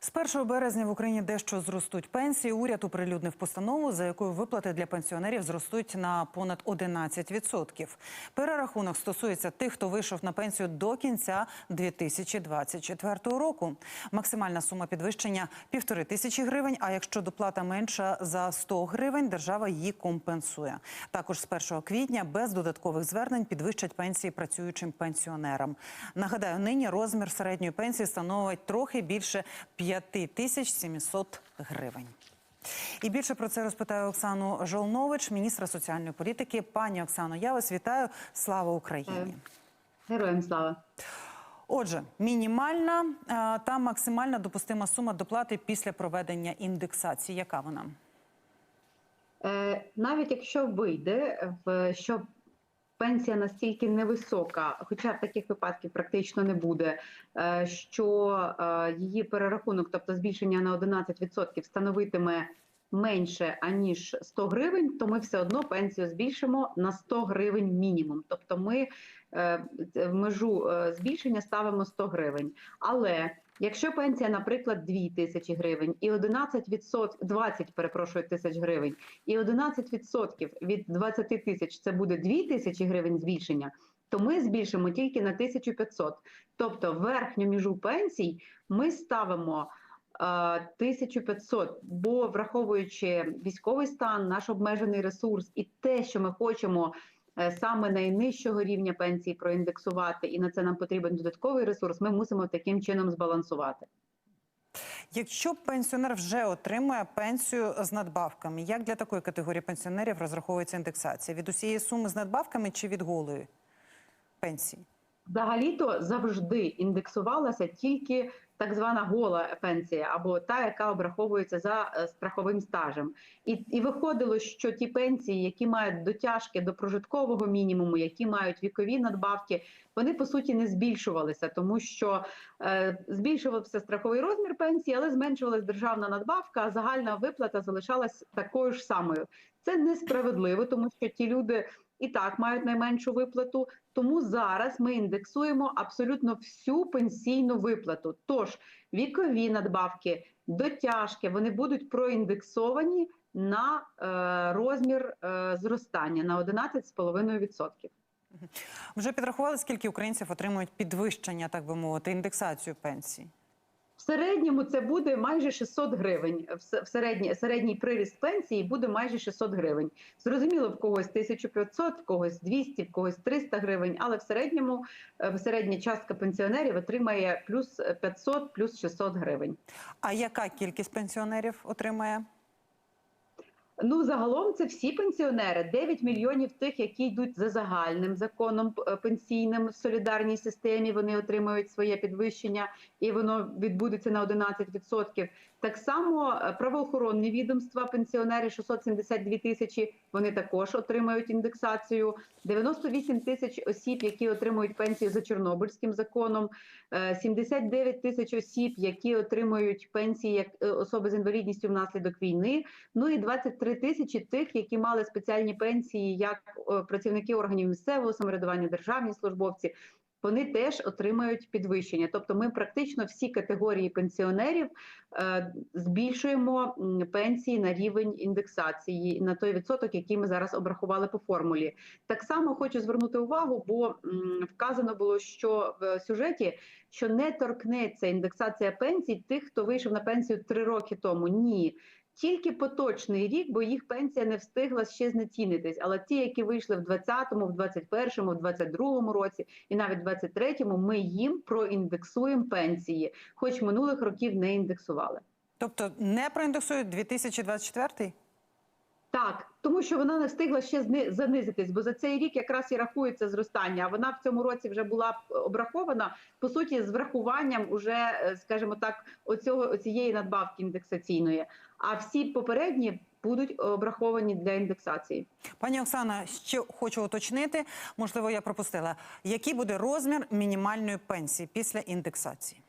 З 1 березня в Україні дещо зростуть пенсії. Уряд оприлюднив постанову, за якою виплати для пенсіонерів зростуть на понад 11%. Перерахунок стосується тих, хто вийшов на пенсію до кінця 2024 року. Максимальна сума підвищення півтори тисячі гривень. А якщо доплата менша за 100 гривень, держава її компенсує. Також з 1 квітня без додаткових звернень підвищать пенсії працюючим пенсіонерам. Нагадаю, нині розмір середньої пенсії становить трохи більше 5700 гривень. І більше про це розпитаю Оксану Жолнович, міністра соціальної політики. Пані Оксано, я вас вітаю. Слава Україні! Героям слава. Отже, мінімальна е, та максимальна допустима сума доплати після проведення індексації. Яка вона? Е, навіть якщо вийде, в що пенсія настільки невисока, хоча таких випадків практично не буде, е, що е, її перерахунок, тобто збільшення на 11% становитиме менше аніж 100 гривень, то ми все одно пенсію збільшимо на 100 гривень мінімум. Тобто ми е, в межу збільшення ставимо 100 гривень. Але Якщо пенсія, наприклад, 2 тисячі гривень і 11%, 20, перепрошую, тисяч гривень, і 11% від 20 тисяч це буде 2 тисячі гривень збільшення, то ми збільшимо тільки на 1500. Тобто верхню міжу пенсій ми ставимо е, 1500, бо враховуючи військовий стан, наш обмежений ресурс і те, що ми хочемо е, саме найнижчого рівня пенсії проіндексувати, і на це нам потрібен додатковий ресурс. Ми мусимо таким чином збалансувати. Якщо пенсіонер вже отримує пенсію з надбавками, як для такої категорії пенсіонерів розраховується індексація? Від усієї суми з надбавками чи від голої пенсії? Взагалі-то завжди індексувалася тільки так звана гола пенсія, або та, яка обраховується за е, страховим стажем, і і виходило, що ті пенсії, які мають дотяжки до прожиткового мінімуму, які мають вікові надбавки, вони по суті не збільшувалися, тому що е, збільшувався страховий розмір пенсії, але зменшувалась державна надбавка, а загальна виплата залишалась такою ж самою. Це несправедливо, тому що ті люди і так мають найменшу виплату. Тому зараз ми індексуємо абсолютно всю пенсійну виплату. Тож вікові надбавки, дотяжки вони будуть проіндексовані на е, розмір е, зростання на 11,5%. Вже підрахували, скільки українців отримують підвищення, так би мовити, індексацію пенсії? В середньому це буде майже 600 гривень. В середній, середній приріст пенсії буде майже 600 гривень. Зрозуміло, в когось 1500, в когось 200, в когось 300 гривень, але в середньому в середня частка пенсіонерів отримає плюс 500, плюс 600 гривень. А яка кількість пенсіонерів отримає? Ну, загалом це всі пенсіонери, 9 мільйонів тих, які йдуть за загальним законом пенсійним в солідарній системі. Вони отримують своє підвищення, і воно відбудеться на 11%. Так само правоохоронні відомства, пенсіонери 672 тисячі. Вони також отримають індексацію. 98 тисяч осіб, які отримують пенсію за Чорнобильським законом, 79 тисяч осіб, які отримують пенсії як особи з інвалідністю внаслідок війни. Ну і 23 тисячі тих, які мали спеціальні пенсії, як працівники органів місцевого самоврядування, державні службовці. Вони теж отримають підвищення. Тобто, ми практично всі категорії пенсіонерів е, збільшуємо пенсії на рівень індексації на той відсоток, який ми зараз обрахували по формулі. Так само хочу звернути увагу, бо вказано було, що в сюжеті що не торкнеться індексація пенсій тих, хто вийшов на пенсію три роки тому. Ні. Тільки поточний рік, бо їх пенсія не встигла ще знецінитись. Але ті, які вийшли в 20-му, в 21-му, в 22-му році і навіть в 23-му, ми їм проіндексуємо пенсії, хоч минулих років не індексували. Тобто не проіндексують 2024? Так, тому що вона не встигла ще занизитись, бо за цей рік якраз і рахується зростання. А вона в цьому році вже була обрахована по суті з врахуванням уже, скажімо так, оцього оцієї надбавки індексаційної. А всі попередні будуть обраховані для індексації. Пані Оксана, ще хочу уточнити, можливо, я пропустила. Який буде розмір мінімальної пенсії після індексації?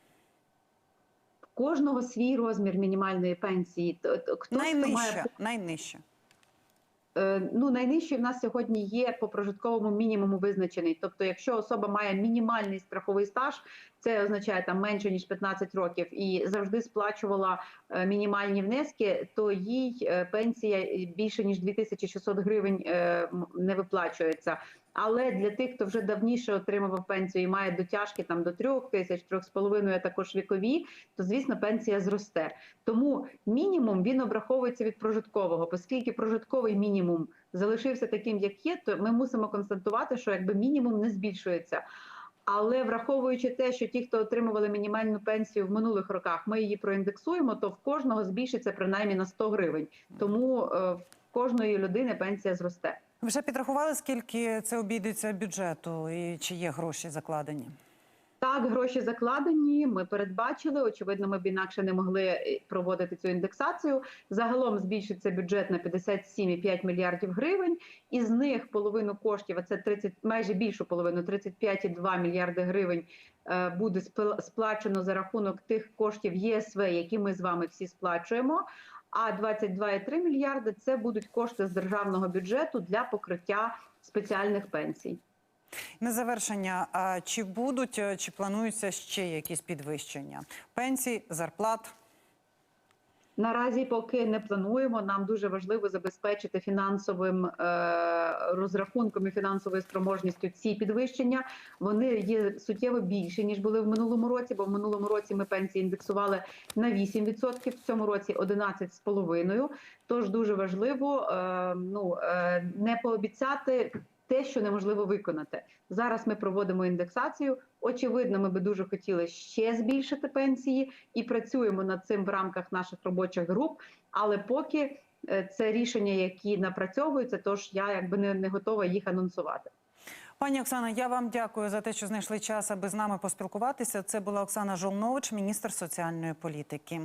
Кожного свій розмір мінімальної пенсії. Хто найнижче, має... найнижче. Е, ну найнижчий в нас сьогодні є по прожитковому мінімуму визначений. Тобто, якщо особа має мінімальний страховий стаж, це означає там менше ніж 15 років, і завжди сплачувала е, мінімальні внески, то їй е, пенсія більше ніж 2600 гривень не виплачується. Але для тих, хто вже давніше отримував пенсію і має дотяжки там до трьох тисяч, трьох з половиною, також вікові, то звісно пенсія зросте. Тому мінімум він обраховується від прожиткового, оскільки прожитковий мінімум залишився таким, як є, то ми мусимо констатувати, що якби мінімум не збільшується. Але враховуючи те, що ті, хто отримували мінімальну пенсію в минулих роках, ми її проіндексуємо, то в кожного збільшиться принаймні на 100 гривень. Тому е, в кожної людини пенсія зросте. Вже підрахували, скільки це обійдеться бюджету і чи є гроші закладені? Так, гроші закладені. Ми передбачили. Очевидно, ми б інакше не могли е, проводити цю індексацію. Загалом збільшиться бюджет на 57,5 мільярдів гривень. Із них половину коштів, а це 30, майже більшу половину, 35,2 мільярди гривень. е, Буде спла- сплачено за рахунок тих коштів ЄСВ, які ми з вами всі сплачуємо. А 22,3 мільярди це будуть кошти з державного бюджету для покриття спеціальних пенсій. На завершення, а чи будуть е, чи плануються ще якісь підвищення пенсій, зарплат? Наразі поки не плануємо. Нам дуже важливо забезпечити фінансовим е, розрахунком і фінансовою спроможністю ці підвищення. Вони є суттєво більші ніж були в минулому році. Бо в минулому році ми пенсії індексували на 8%, в цьому році 11,5%. Тож дуже важливо е, ну е, не пообіцяти. Те, що неможливо виконати зараз, ми проводимо індексацію. Очевидно, ми би дуже хотіли ще збільшити пенсії і працюємо над цим в рамках наших робочих груп. Але поки це рішення, які напрацьовуються, тож я якби не, не готова їх анонсувати. Пані Оксана, я вам дякую за те, що знайшли час, аби з нами поспілкуватися. Це була Оксана Жолнович, міністр соціальної політики.